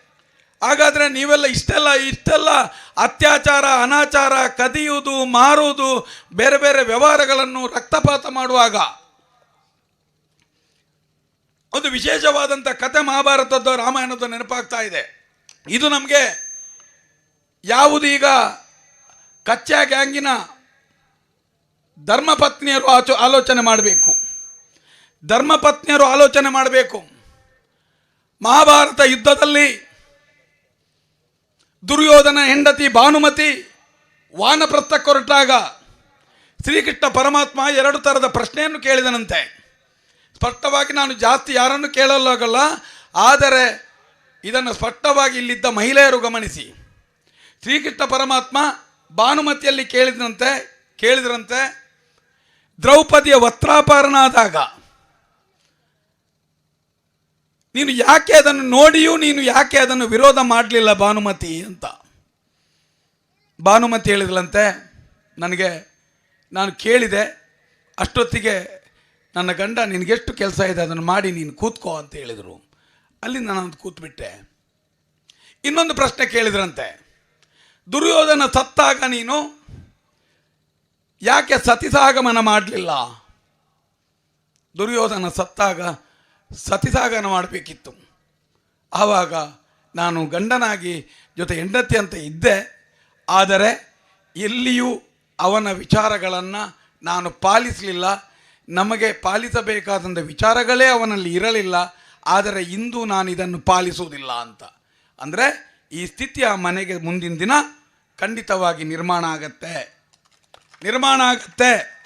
ಹಾಗಾದರೆ ನೀವೆಲ್ಲ ಇಷ್ಟೆಲ್ಲ ಇಷ್ಟೆಲ್ಲ ಅತ್ಯಾಚಾರ, ಅನಾಚಾರ, ಕದಿಯುವುದು, ಮಾರುವುದು, ಬೇರೆ ಬೇರೆ ವ್ಯವಹಾರಗಳನ್ನು ರಕ್ತಪಾತ ಮಾಡುವಾಗ ಒಂದು ವಿಶೇಷವಾದಂಥ ಕತೆ ಮಹಾಭಾರತದ್ದು ರಾಮಾಯಣದ ನೆನಪಾಗ್ತಾ ಇದೆ. ಇದು ನಮಗೆ ಯಾವುದೀಗ ಕಚ್ಚಾ ಗ್ಯಾಂಗಿನ ಧರ್ಮಪತ್ನಿಯರು ಆಚೋ, ಆಲೋಚನೆ ಮಾಡಬೇಕು. ಧರ್ಮಪತ್ನಿಯರು ಆಲೋಚನೆ ಮಾಡಬೇಕು. ಮಹಾಭಾರತ ಯುದ್ಧದಲ್ಲಿ ದುರ್ಯೋಧನ ಹೆಂಡತಿ ಭಾನುಮತಿ ವಾನಪ್ರಸ್ಥಕ್ಕೆ ಕೊರಟಾಗ ಶ್ರೀಕೃಷ್ಣ ಪರಮಾತ್ಮ ಎರಡು ಥರದ ಪ್ರಶ್ನೆಯನ್ನು ಕೇಳಿದನಂತೆ. ಸ್ಪಷ್ಟವಾಗಿ ನಾನು ಜಾಸ್ತಿ ಯಾರನ್ನು ಕೇಳಲಾಗಲ್ಲ ಆದರೆ ಇದನ್ನು ಸ್ಪಷ್ಟವಾಗಿ ಇಲ್ಲಿದ್ದ ಮಹಿಳೆಯರು ಗಮನಿಸಿ. ಶ್ರೀಕೃಷ್ಣ ಪರಮಾತ್ಮ ಭಾನುಮತಿಯಲ್ಲಿ ಕೇಳಿದಂತೆ, ಕೇಳಿದ್ರಂತೆ, ದ್ರೌಪದಿಯ ವಸ್ತ್ರಾಪರಣ ಆದಾಗ ನೀನು ಯಾಕೆ ಅದನ್ನು ನೋಡಿಯೂ ನೀನು ಯಾಕೆ ಅದನ್ನು ವಿರೋಧ ಮಾಡಲಿಲ್ಲ ಭಾನುಮತಿ ಅಂತ? ಭಾನುಮತಿ ಹೇಳಿದ್ಲಂತೆ, ನನಗೆ ನಾನು ಕೇಳಿದೆ, ಅಷ್ಟೊತ್ತಿಗೆ ನನ್ನ ಗಂಡ, ನಿನಗೆಷ್ಟು ಕೆಲಸ ಇದೆ, ಅದನ್ನು ಮಾಡಿ ನೀನು ಕೂತ್ಕೋ ಅಂತ ಹೇಳಿದರು. ಅಲ್ಲಿ ನಾನು ಕೂತ್ಬಿಟ್ಟೆ. ಇನ್ನೊಂದು ಪ್ರಶ್ನೆ ಕೇಳಿದ್ರಂತೆ, ದುರ್ಯೋಧನ ಸತ್ತಾಗ ನೀನು ಯಾಕೆ ಸತಿಸಾಗಮನ ಮಾಡಲಿಲ್ಲ? ದುರ್ಯೋಧನ ಸತ್ತಾಗ ಸತಿಸಾಗಮನ ಮಾಡಬೇಕಿತ್ತು. ಆವಾಗ ನಾನು ಗಂಡನಾಗಿ ಜೊತೆ ಹೆಂಡತಿ ಅಂತ ಇದ್ದೆ. ಆದರೆ ಎಲ್ಲಿಯೂ ಅವನ ವಿಚಾರಗಳನ್ನು ನಾನು ಪಾಲಿಸಲಿಲ್ಲ. ನಮಗೆ ಪಾಲಿಸಬೇಕಾದಂಥ ವಿಚಾರಗಳೇ ಅವನಲ್ಲಿ ಇರಲಿಲ್ಲ. ಆದರೆ ಇಂದು ನಾನು ಇದನ್ನು ಪಾಲಿಸುವುದಿಲ್ಲ ಅಂತ. ಅಂದರೆ ಈ ಸ್ಥಿತಿ ಆ ಮನೆಗೆ ಮುಂದಿನ ದಿನ ಖಂಡಿತವಾಗಿ ನಿರ್ಮಾಣ ಆಗತ್ತೆ. ನಿರ್ಮಾಣ ಆಗತ್ತೆ.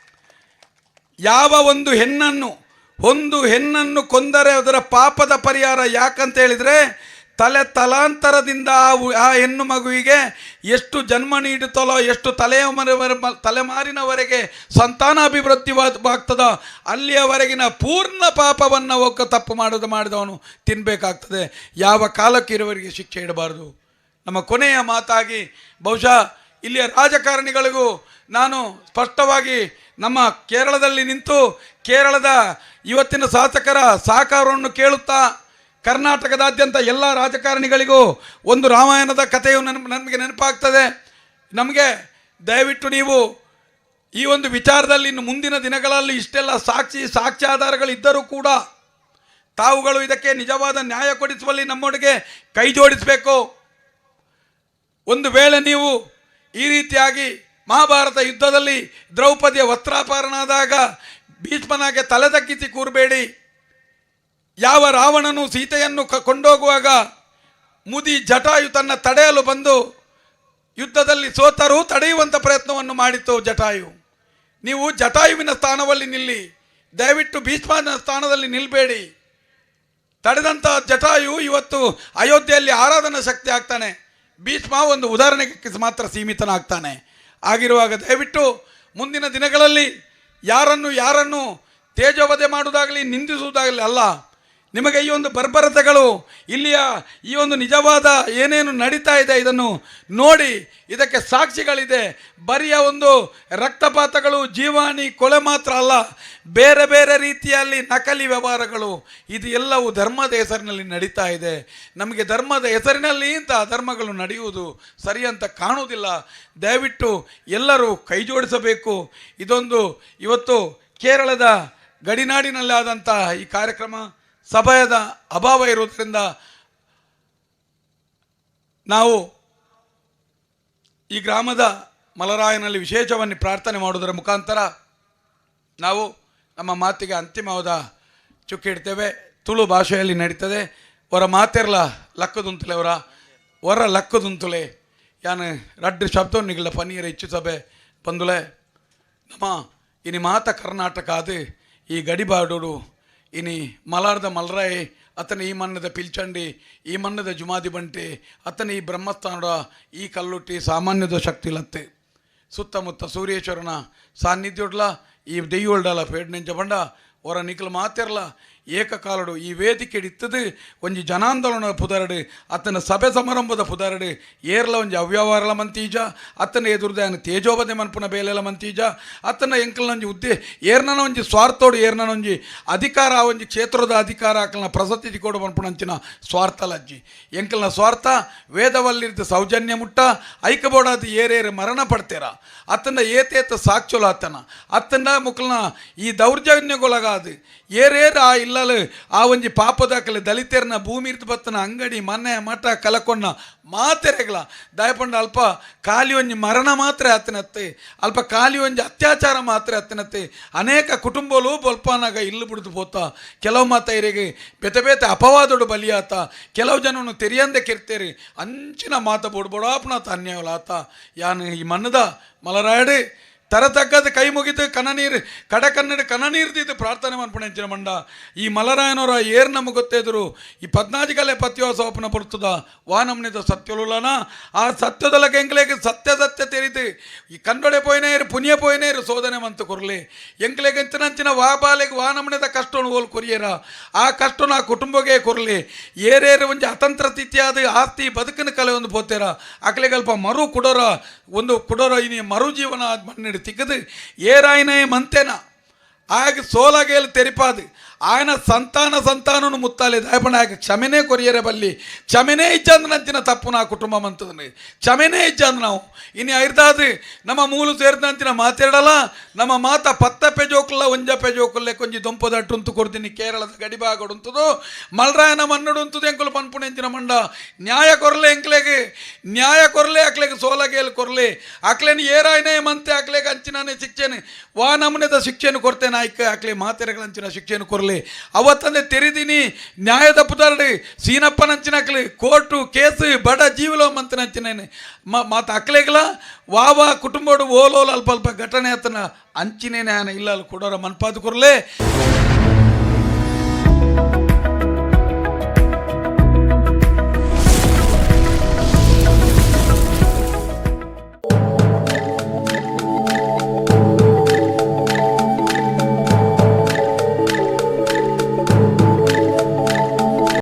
ಯಾವ ಒಂದು ಹೆಣ್ಣನ್ನು ಒಂದು ಹೆಣ್ಣನ್ನು ಕೊಂದರೆ ಅದರ ಪಾಪದ ಪರಿಹಾರ ಯಾಕಂತ ಹೇಳಿದರೆ, ತಲೆ ತಲಾಂತರದಿಂದ ಆ ಹೆಣ್ಣು ಮಗುವಿಗೆ ಎಷ್ಟು ಜನ್ಮ ನೀಡುತ್ತಲೋ, ಎಷ್ಟು ತಲೆಯ ತಲೆಮಾರಿನವರೆಗೆ ಸಂತಾನಾಭಿವೃದ್ಧಿವಾಗ್ತದೋ, ಅಲ್ಲಿಯವರೆಗಿನ ಪೂರ್ಣ ಪಾಪವನ್ನು ಒಕ್ಕ ತಪ್ಪು ಮಾಡೋದು, ಮಾಡಿದವನು ತಿನ್ನಬೇಕಾಗ್ತದೆ ಯಾವ ಕಾಲಕ್ಕೆ ಇರುವವರಿಗೆ ಶಿಕ್ಷೆ ಇಡಬಾರ್ದು. ನಮ್ಮ ಕೊನೆಯ ಮಾತಾಗಿ, ಬಹುಶಃ ಇಲ್ಲಿಯ ರಾಜಕಾರಣಿಗಳಿಗೂ ನಾನು ಸ್ಪಷ್ಟವಾಗಿ ನಮ್ಮ ಕೇರಳದಲ್ಲಿ ನಿಂತು ಕೇರಳದ ಇವತ್ತಿನ ಶಾಸಕರ ಸಹಕಾರವನ್ನು ಕೇಳುತ್ತಾ ಕರ್ನಾಟಕದಾದ್ಯಂತ ಎಲ್ಲ ರಾಜಕಾರಣಿಗಳಿಗೂ ಒಂದು ರಾಮಾಯಣದ ಕಥೆಯು ನಮಗೆ ನೆನಪಾಗ್ತದೆ. ನಮಗೆ ದಯವಿಟ್ಟು ನೀವು ಈ ಒಂದು ವಿಚಾರದಲ್ಲಿ ಇನ್ನು ಮುಂದಿನ ದಿನಗಳಲ್ಲಿ ಇಷ್ಟೆಲ್ಲ ಸಾಕ್ಷಿ, ಸಾಕ್ಷ್ಯಾಧಾರಗಳಿದ್ದರೂ ಕೂಡ ತಾವುಗಳು ಇದಕ್ಕೆ ನಿಜವಾದ ನ್ಯಾಯ ಕೊಡಿಸುವಲ್ಲಿ ನಮ್ಮೊಳಗೆ ಕೈ ಜೋಡಿಸಬೇಕು. ಒಂದು ವೇಳೆ ನೀವು ಈ ರೀತಿಯಾಗಿ ಮಹಾಭಾರತ ಯುದ್ಧದಲ್ಲಿ ದ್ರೌಪದಿಯ ವಸ್ತ್ರಾಪಹರಣ ಆದಾಗ ಭೀಷ್ಮನಾಗೆ ತಲೆ ತಗ್ಗಿಸಿ ಕೂರಬೇಡಿ. ಯಾವ ರಾವಣನು ಸೀತೆಯನ್ನು ಕೊಂಡೋಗುವಾಗ ಮುದಿ ಜಟಾಯು ತನ್ನ ತಡೆಯಲು ಬಂದು ಯುದ್ಧದಲ್ಲಿ ಸೋತರೂ ತಡೆಯುವಂಥ ಪ್ರಯತ್ನವನ್ನು ಮಾಡಿತು ಜಟಾಯು. ನೀವು ಜಟಾಯುವಿನ ಸ್ಥಾನದಲ್ಲಿ ನಿಲ್ಲಿ, ದಯವಿಟ್ಟು ಭೀಷ್ಮನ ಸ್ಥಾನದಲ್ಲಿ ನಿಲ್ಲಬೇಡಿ ತಡೆದಂಥ ಜಟಾಯು ಇವತ್ತು ಅಯೋಧ್ಯೆಯಲ್ಲಿ ಆರಾಧನಾ ಶಕ್ತಿ ಆಗ್ತಾನೆ. ಭೀಷ್ಮ ಒಂದು ಉದಾಹರಣೆಗೆ ಮಾತ್ರ ಸೀಮಿತನಾಗ್ತಾನೆ. ಆಗಿರುವಾಗ ದಯವಿಟ್ಟು ಮುಂದಿನ ದಿನಗಳಲ್ಲಿ ಯಾರನ್ನು ಯಾರನ್ನು ತೇಜವಧೆ ಮಾಡುವುದಾಗಲಿ ನಿಂದಿಸುವುದಾಗಲಿ ಅಲ್ಲ ನಿಮಗೆ ಈ ಒಂದು ಬರ್ಬರತೆಗಳು, ಇಲ್ಲಿಯ ಈ ಒಂದು ನಿಜವಾದ ಏನೇನು ನಡೀತಾ ಇದೆ ಇದನ್ನು ನೋಡಿ, ಇದಕ್ಕೆ ಸಾಕ್ಷಿಗಳಿದೆ. ಬರಿಯ ಒಂದು ರಕ್ತಪಾತಗಳು, ಜೀವಾಣಿ ಕೊಲೆ ಮಾತ್ರ ಅಲ್ಲ, ಬೇರೆ ಬೇರೆ ರೀತಿಯಲ್ಲಿ ನಕಲಿ ವ್ಯವಹಾರಗಳು, ಇದು ಎಲ್ಲವೂ ಧರ್ಮದ ಹೆಸರಿನಲ್ಲಿ ನಡೀತಾ ಇದೆ. ನಮಗೆ ಧರ್ಮದ ಹೆಸರಿನಲ್ಲಿ ಇಂಥ ಧರ್ಮಗಳು ನಡೆಯುವುದು ಸರಿ ಅಂತ ಕಾಣುವುದಿಲ್ಲ. ದಯವಿಟ್ಟು ಎಲ್ಲರೂ ಕೈ ಜೋಡಿಸಬೇಕು. ಇದೊಂದು ಇವತ್ತು ಕೇರಳದ ಗಡಿನಾಡಿನಲ್ಲಾದಂತಹ ಈ ಕಾರ್ಯಕ್ರಮ. ಸಮಯದ ಅಭಾವ ಇರುವುದರಿಂದ ನಾವು ಈ ಗ್ರಾಮದ ಮಲರಾಯನಲ್ಲಿ ವಿಶೇಷವನ್ನು ಪ್ರಾರ್ಥನೆ ಮಾಡುವುದರ ಮುಖಾಂತರ ನಾವು ನಮ್ಮ ಮಾತಿಗೆ ಅಂತಿಮವಾದ ಚುಕ್ಕಿ ಇಡ್ತೇವೆ. ತುಳು ಭಾಷೆಯಲ್ಲಿ ನಡೀತದೆ. ಅವರ ಮಾತೆರ್ಲ ಲಕ್ಕದುಂತಲೆ ಅವರ ವರ ಲಕ್ಕದುಂತುಲೆ. ಯಾನು ರಡ್ಡು ಶಬ್ದ ನಿಗಳ ಪನೀರ ಹೆಚ್ಚು ಸಭೆ ಬಂದುಲೆ. ನಮ್ಮ ಇನಿ ಮಾತ ಕರ್ನಾಟಕ ಅದು ಈ ಗಡಿಬಾಡೋಡು ಮಲಾರ್ದ ಮಲ್ರಾಯ್, ಅತನ ಈ ಮನ್ನದ ಪಿಲ್ಚಂಡಿ, ಈ ಮನ್ನದ ಜುಮಾದಿ ಬಂಟಿ, ಅತನ ಈ ಬ್ರಹ್ಮಸ್ಥಾನದ ಈ ಕಲ್ಲುಟ್ಟಿ ಸಾಮಾನ್ಯದ ಶಕ್ತಿ ಲತ್ತೆ ಸುತ್ತಮುತ್ತ ಸೂರ್ಯೇಶ್ವರನ ಸಾನ್ನಿಧ್ಯುಡ್ಲ, ಈ ದೆಯ್ಯೋಲ್ಡಲ ಪೇಡ್ನೆಂಚ ಬಂಡ ಹೊರ ನಿಖಲ್ ಮಾತಿರ್ಲ ಏಕಕಾಲಡು ಈ ವೇದಿಕೆ ಇತ್ತದು ಒಂಜಿ ಜನಾಂದೋಲನ ಪುದರಡು, ಅತ್ತನ ಸಭೆ ಸಮಾರಂಭದ ಪುದರಡು, ಏರ್ಲ ಒಂಜಿ ಅವ್ಯವಹಾರಲ ಮಂತೀಜ, ಅತ್ತನ ಎದುರುದಾಯನ ತೇಜೋಬದೆ ಮನ್ಪುನ ಬೇಲೆಲ ಮಂತೀಜ, ಅತ್ತನ ಎಂಕಲ್ನ ಒಂಜಿ ಉದ್ದೆ, ಏರ್ನನ ಒಂಜಿ ಸ್ವಾರ್ಥೋಡು, ಏರ್ನನ ಒಂಜಿ ಅಧಿಕಾರ ಒಂಜಿ ಕ್ಷೇತ್ರದ ಅಧಿಕಾರ, ಆಕಲ್ನ ಪ್ರಸತಿ ಕೊಡು ಮನ್ಪುನ ಅಂಚಿನ ಸ್ವಾರ್ಥ ಲಜ್ಜಿ ಎಂಕಲ್ನ ಸ್ವಾರ್ಥ, ವೇದವಲ್ಲಿರ್ದ ಸೌಜನ್ಯ ಮುಟ್ಟ, ಐಕಬೋಡಾದ ಏರೇರು ಮರಣ ಪಡ್ತೇರ. ಅತ್ತನ ಏತೇತ ಸಾಕ್ಷುಲ ಅತ್ತನ. ಅತ್ತನ ಮುಕ್ಲನ ಈ ದೌರ್ಜನ್ಯಗೊಳಗಾದ ಏರೇರು ಆ ಇಲ್ಲ ಇಲ್ಲಲು ಆ ಒಂಜಿ ಪಾಪದಾಕಲೆ ದಲಿತರನ ಭೂಮಿ ಇರ್ತು ಬತ್ತನ ಅಂಗಡಿ, ಮನೆ, ಮಠ, ಕಲಕೊಂಡ ಮಾತೆರೆಗಳ ದಯಪಂಡ ಅಲ್ಪ ಖಾಲಿ ಒಂಜಿ ಮರಣ ಮಾತ್ರ ಆತನತ್ತೆ, ಅಲ್ಪ ಖಾಲಿ ಒಂಜಿ ಅತ್ಯಾಚಾರ ಮಾತ್ರ ಆತನತ್ತೆ. ಅನೇಕ ಕುಟುಂಬಲು ಬೊಲ್ಪಾನಾಗ ಇಲ್ಲು ಬಿಡ್ದು ಪೋತ ಕೆಲವು ಮಾತೈರಿಗೆ ಬೆತೆ ಬೇತೆ ಅಪವಾದೊಡು ಬಲಿಯಾತ. ಕೆಲವು ಜನನು ತೆರಿಯಂದೆ ಕೆರ್ತೇರಿ. ಅಂಚಿನ ಮಾತ ಬೋಡು ಬೊಡಾಪುನಾತ ಅನ್ಯಾಯಲಾತ ಯಾನು ಈ ಮನ್ನದ ಮಲರಾಡು ತರತಕ್ಕದ ಕೈ ಮುಗಿದು ಕನನೀರು ಕಡ ಕನ್ನಡ ಕನನೀರ್ದಿದ್ದು ಪ್ರಾರ್ಥನೆ ಮಾಡ್ಪಣೆಂಚಿನ ಮಂಡ. ಈ ಮಲರಾಯನವರ ಏರ್ ನಮಗೆ ಗೊತ್ತಿದ್ರು ಈ ಪದ್ನಾಜಿಕಲೆ ಒಪ್ಪನ ಬರ್ತದ ವಾ ಸತ್ಯಲುಲನ. ಆ ಸತ್ಯದೊಳಗೆ ಎಂಕ್ಲೇಗೆ ಸತ್ಯ ಸತ್ಯ ತೆರೀತಿ. ಈ ಕಂಡೊಡೆ ಪೋಯ್ನೇರು ಪುಣ್ಯ ಪೋಯ್ನೇರು ಸೋದನೆ ಮಂತು ಕೊರ್ಲಿ. ಎಂಕ್ಲೆಗೆ ಇಂಚಿನಂಚಿನ ವಾ ಬಾಲೆಗೆ ವಾ ನಮ್ನಿದ ಹೋಲ್ ಕೊರಿಯರ. ಆ ಕಷ್ಟ ಆ ಕುಟುಂಬಗೆ ಕೊರ್ಲಿ. ಏರೇರು ಒಂಜಿ ಅತಂತ್ರ ತಿಥಿಯಾದ ಆಸ್ತಿ ಬದುಕಿನ ಕಲೆ ಒಂದು ಪೋತೇರ. ಅಕ್ಲೆಗೆ ಅಲ್ಪ ಮರು ಕುಡರ. ಒಂದು ಕುಡರ ಇನಿ ಮರು ಜೀವನ ಮಣ್ಣಿಡು ತಿಕ್ಕದು ಏರಾಯ್ನೇ ಮಂತೇನ ಆಗ ಸೋಲಗೇಲು ತೆರಿಪಾದು ఆయన సంతాన సంతానను ముత్తాలి దయపడి ఆయన క్షమనే కొరియరే బల్లి ಕ್ಷಮೆನೇ ಇಜ್ಜಂದು ನಂಚಿನ ತಪ್ಪು ನಾ ಕುಟುಂಬ ಮಂತದನೆ ಕ್ಷಮೆನೇ ಇಜ್ಜಂದು ನಾವು ಇನ್ನು ಐರ್ದಾದು ನಮ್ಮ ಮೂಲು ಸೇರಿದಂತಿನ ಮಾತಾಡಲ್ಲ ನಮ್ಮ ಮಾತ ಪತ್ತ ಪೆಜೋಕಲ್ಲ ಒಂಜ ಪೆಜೋಕಲ್ಲೇ ಕೊಂಚ ದೊಂಪದಟ್ಟು ಉಂತು ಕೊಡ್ತೀನಿ ಕೇರಳದ ಗಡಿಭಾಗಡು ಉಂತದು ಮಲ್ರಾಯನ ಮನ್ನಡು ಉಂತದು ಎಂಕುಲು ಪನ್ಪುಣ ಎಂಚಿನ ಮಂಡ ನ್ಯಾಯ ಕೊರಲೆ ಎಂಕ್ಲೆಗೆ ನ್ಯಾಯ ಕೊರಲೆ ಅಕ್ಲೆಗೆ ಸೋಲಗೇಲು ಕೊರಲೆ ಅಕ್ಲೇನು ಏರಾಯ್ನೇ ಮಂತೆ ಅಕ್ಲೆಗೆ ಅಂಚಿನಾನೆ ಶಿಕ್ಷೆನೆ ವಾ ನಮನೆದ ಶಿಕ್ಷೆನು ಕೊಡ್ತೇನೆ ಆಯ್ಕ ಅಕ್ಲೆ ಮಾತೆರೆಗಳ ಅಂಚಿನ ಶಿಕ್ಷೆನು ಕೊರಲೆ ಅವತ್ತಂದೆ ತೆರಿದೀನಿ ನ್ಯಾಯ ತಪ್ಪುದಾರಡಿ ಸೀನಪ್ಪನಂಚಿನಕ್ಲಿ ಕೋರ್ಟು ಕೇಸು ಬಡ ಜೀವಲ ಮಂತನಂಚಿನೇನೆ ಮಾತು ಅಕ್ಲೆಗಳ ವಾವ ಕುಟುಂಬಡು ಓಲೋಲ್ ಅಲ್ಪ ಅಲ್ಪ ಘಟನೆ ಆತನ ಅಂಚಿನೇನೆ ಆನ ಇಲ್ಲ ಅಲ್ಲಿ ಕೊಡೋರ ಮನ್ಪಾದ ಕೊರಲೆ